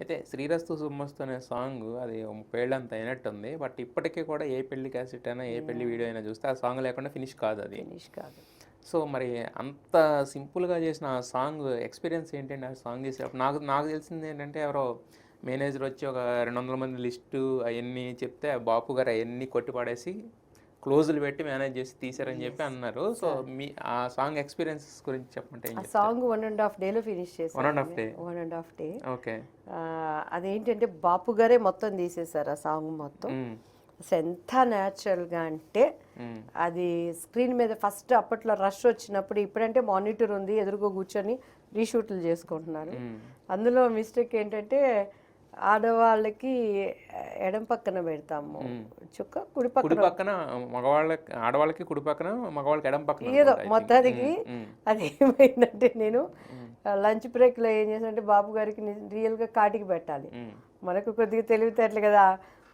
అయితే శ్రీరస్తు సుమ్మస్తు అనే సాంగ్ అది ఓ ముప్పై ఏళ్ళు అంత అయినట్టుంది బట్ ఇప్పటికీ కూడా ఏ పెళ్ళి క్యాసెట్ అయినా ఏ పెళ్ళి వీడియో అయినా చూస్తే ఆ సాంగ్ లేకుండా ఫినిష్ కాదు అది. ఫినిష్ కాదు. సో మరి అంత సింపుల్గా చేసిన ఆ సాంగ్ ఎక్స్పీరియన్స్ ఏంటంటే ఆ సాంగ్ చేసేటప్పుడు? నాకు నాకు తెలిసింది ఏంటంటే ఎవరో మేనేజర్ వచ్చి ఒక రెండు వందల మంది లిస్టు అవన్నీ చెప్తే ఆ బాపు గారు అవన్నీ కొట్టి పడేసి క్లోజులు పెట్టి మేనేజ్ చేసి తీశారని చెప్పి అన్నారు. సో మీ ఆ సాంగ్ ఎక్స్పీరియన్సెస్ గురించి చెప్తారు? సాంగ్ వన్ అండ్ హాఫ్ డేలో ఫినిష్ చేశాను One and half day. One and half day okay. అదేంటంటే బాపు గారే మొత్తం తీసేశారు ఆ సాంగ్ మొత్తం. ఎంత న్యాచురల్గా అంటే. అది స్క్రీన్ మీద ఫస్ట్ అప్పట్లో రష్ వచ్చినప్పుడు ఇప్పుడంటే మానిటర్ ఉంది ఎదురుగా కూర్చొని రీషూట్లు చేసుకుంటున్నారు. అందులో మిస్టేక్ ఏంటంటే ఆడవాళ్ళకి ఎడం పక్కన పెడతాము. చుక్క కుడి కుడి పక్కన పక్కన మగవాళ్ళకి ఆడవాళ్ళకి కుడి పక్కన మగవాళ్ళకి ఎడం పక్కన ఏదో. మొత్తానికి. అది ఏమైందంటే నేను లంచ్ బ్రేక్లో ఏం చేశానంటే బాబు గారికి రియల్గా కాటికి పెట్టాలి. మనకు కొద్దిగా తెలివితేటలు కదా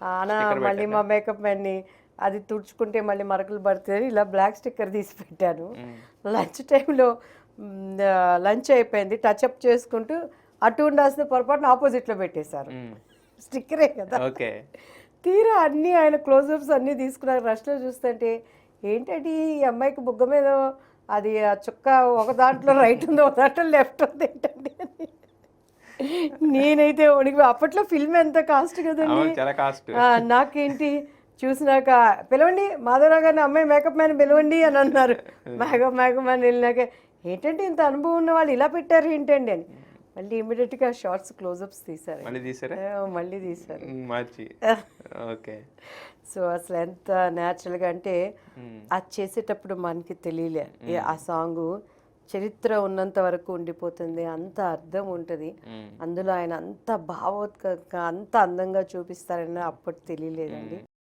ఆ, అన్న మళ్ళీ మా మేకప్ మ్యాన్ని అది తుడుచుకుంటే మళ్ళీ మరకలు పడుతుంది ఇలా బ్లాక్ స్టిక్కర్ తీసి పెట్టాను. లంచ్ టైంలో లంచ్ అయిపోయింది. టచ్ అప్ చేసుకుంటూ అటు ఉండాల్సిన పొరపాటున ఆపోజిట్లో పెట్టేశారు. స్టిక్కరే కదా. ఓకే. తీరా అన్నీ ఆయన క్లోజప్స్ అన్నీ తీసుకున్నారు. రష్లో చూస్తుంటే ఏంటంటే ఈ అమ్మాయికి బుగ్గ మీద అది ఆ చుక్క ఒక దాంట్లో రైట్ ఉంది ఒక దాంట్లో లెఫ్ట్ ఉంది ఏంటండి నేనైతే ఉనికి అప్పట్లో ఫిల్మ్ ఎంత కాస్ట్ కదండి? నాకేంటి చూసినాక పిలవండి మాధవరావు గారిని అమ్మాయి మేకప్ మ్యాన్ పిలవండి అని అన్నారు. మేకప్ మేకప్ మ్యాన్ వెళ్ళినాక ఏంటంటే ఇంత అనుభవం ఉన్న వాళ్ళు ఇలా పెట్టారు ఏంటండి? అని. మళ్ళీ ఇమీడియట్గా షార్ట్స్ క్లోజప్స్ తీశారు మళ్ళీ తీసారా? మళ్ళీ మ్మ్, మార్చి. ఓకే. సో అసలు ఎంత న్యాచురల్గా అంటే మ్మ్. అది చేసేటప్పుడు మనకి తెలియలే. ఆ సాంగ్ చరిత్ర ఉన్నంత వరకు ఉండిపోతుంది అంత అర్థం ఉంటుంది. అందులో ఆయన అంత భావోత్క అంత అందంగా చూపిస్తారని అప్పటి తెలియలేదండి.